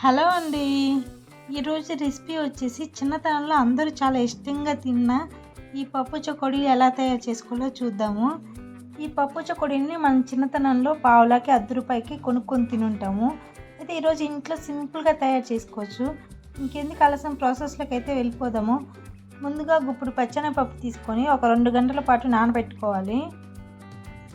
Hello అండి. ఈరోజు recipe వచ్చేసి చిన్నతనంలో అందరూ చాలా ఇష్టంగా తిన్న ఈ పప్పు చొకొడి ఎలా తయారు చేసుకోవాలో చూద్దాము. ఈ పప్పు చొకొడిని మనం చిన్నతనంలో పావులాకి అర్ధ రూపాయికి కొనుక్కొని తినుంటాము. అయితే ఈరోజు ఇంట్లో సింపుల్గా తయారు చేసుకోవచ్చు. ఇంకెందుకు ఆలస్యం ప్రాసెస్లోకి అయితే వెళ్ళిపోదాము. ముందుగా గుప్పుడు పప్పు తీసుకొని ఒక రెండు గంటల పాటు నానబెట్టుకోవాలి.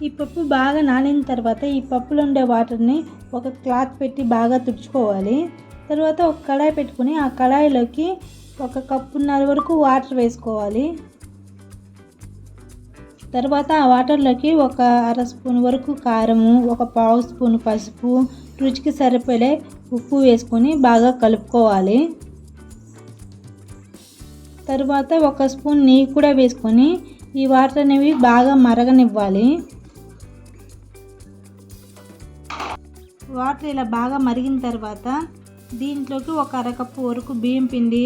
ఈ పప్పు బాగా నానిన తర్వాత ఈ పప్పులో ఉండే వాటర్ని ఒక క్లాత్ పెట్టి బాగా తుడుచుకోవాలి. తర్వాత ఒక కడాయి పెట్టుకుని ఆ కడాయిలోకి ఒక కప్పున్నర వరకు వాటర్ వేసుకోవాలి. తర్వాత ఆ వాటర్లోకి ఒక అర స్పూన్ వరకు కారము ఒక పావు స్పూన్ పసుపు రుచికి సరిపడే ఉప్పు వేసుకొని బాగా కలుపుకోవాలి. తర్వాత ఒక స్పూన్ నెయ్యి కూడా వేసుకొని ఈ వాటర్ అనేవి బాగా మరగనివ్వాలి. వాటర్ ఇలా బాగా మరిగిన తర్వాత దీంట్లోకి ఒక అరకప్పు వరకు బియ్యం పిండి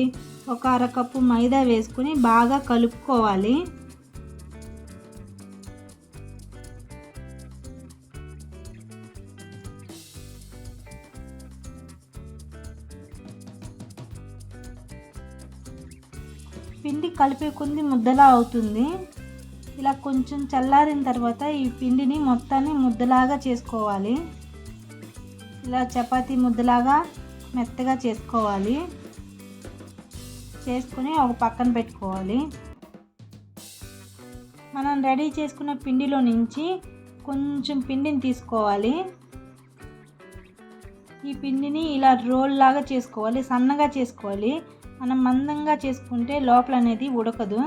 ఒక అరకప్పు మైదా వేసుకుని బాగా కలుపుకోవాలి. పిండి కలిపే కొంది ముద్దలా అవుతుంది. ఇలా కొంచెం చల్లారిన తర్వాత ఈ పిండిని మొత్తాన్ని ముద్దలాగా చేసుకోవాలి. ఇలా చపాతీ ముద్దలాగా మెత్తగా చేసుకోవాలి. చేసుకుని ఒక పక్కన పెట్టుకోవాలి. మనం రెడీ చేసుకున్న పిండిలో నుంచి కొంచెం పిండిని తీసుకోవాలి. ఈ పిండిని ఇలా రోల్ లాగా చేసుకోవాలి సన్నగా చేసుకోవాలి. మనం మందంగా చేసుకుంటే లోపల అనేది ఉడకదు.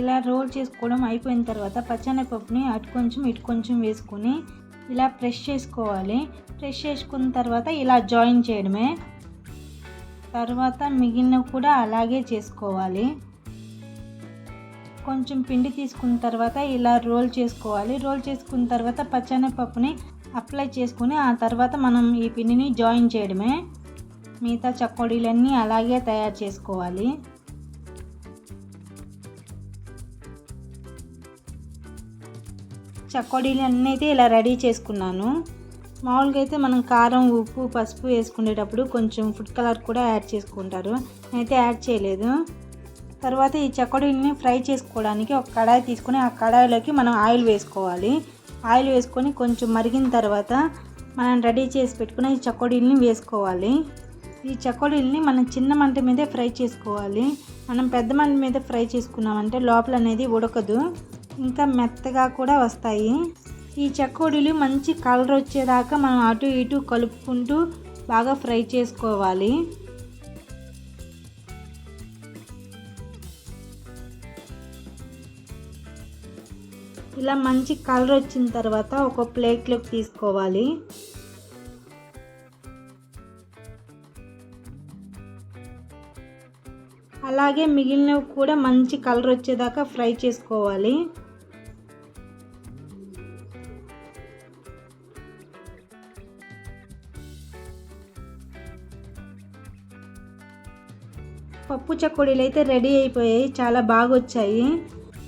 ఇలా రోల్ చేసుకోవడం అయిపోయిన తర్వాత పచ్చనపప్పుని అటు కొంచెం ఇటు కొంచెం వేసుకొని ఇలా ప్రెస్ చేసుకోవాలి. ప్రెస్ చేసుకున్న తర్వాత ఇలా జాయిన్ చేయడమే. తర్వాత మిగిలినవి కూడా అలాగే చేసుకోవాలి. కొంచెం పిండి తీసుకున్న తర్వాత ఇలా రోల్ చేసుకోవాలి. రోల్ చేసుకున్న తర్వాత పచ్చనపప్పుని అప్లై చేసుకుని ఆ తర్వాత మనం ఈ పిండిని జాయిన్ చేయడమే. మిగతా చకోడీలన్నీ అలాగే తయారు చేసుకోవాలి. చక్కోడీలు అన్నీ అయితే ఇలా రెడీ చేసుకున్నాను. మామూలుగా అయితే మనం కారం ఉప్పు పసుపు వేసుకునేటప్పుడు కొంచెం ఫుడ్ కలర్ కూడా యాడ్ చేసుకుంటారు. నేనైతే యాడ్ చేయలేదు. తర్వాత ఈ చకోడీని ఫ్రై చేసుకోవడానికి ఒక కడాయి తీసుకొని ఆ కడాయిలోకి మనం ఆయిల్ వేసుకోవాలి. ఆయిల్ వేసుకొని కొంచెం మరిగిన తర్వాత మనం రెడీ చేసి పెట్టుకున్న ఈ చక్కడీల్ని వేసుకోవాలి. ఈ చక్కడీల్ని మనం చిన్న మంట మీదే ఫ్రై చేసుకోవాలి. మనం పెద్ద మంట మీద ఫ్రై చేసుకున్నామంటే లోపల అనేది ఉడకదు. ఇంకా మెత్తగా కూడా వస్తాయి. ఈ చకోడీలు మంచి కలర్ వచ్చేదాకా మనం అటు ఇటు కలుపుకుంటూ బాగా ఫ్రై చేసుకోవాలి. ఇలా మంచి కలర్ వచ్చిన తర్వాత ఒక ప్లేట్లోకి తీసుకోవాలి. అలాగే మిగిలినవి కూడా మంచి కలర్ వచ్చేదాకా ఫ్రై చేసుకోవాలి. పప్పు చకోడీలు అయితే రెడీ అయిపోయాయి చాలా బాగా వచ్చాయి.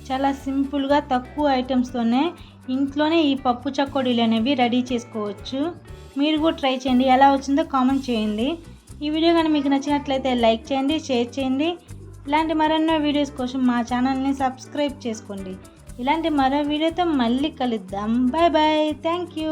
చాలా సింపుల్గా తక్కువ ఐటమ్స్తోనే ఇంట్లోనే ఈ పప్పు చకోడీలు అనేవి రెడీ చేసుకోవచ్చు. మీరు కూడా ట్రై చేయండి ఎలా వచ్చిందో కామెంట్ చేయండి. ఈ వీడియో కానీ మీకు నచ్చినట్లయితే లైక్ చేయండి షేర్ చేయండి. ఇలాంటి మరెన్నో వీడియోస్ కోసం మా ఛానల్ని సబ్స్క్రైబ్ చేసుకోండి. ఇలాంటి మరో వీడియోతో మళ్ళీ కలుద్దాం. Bye bye. Thank you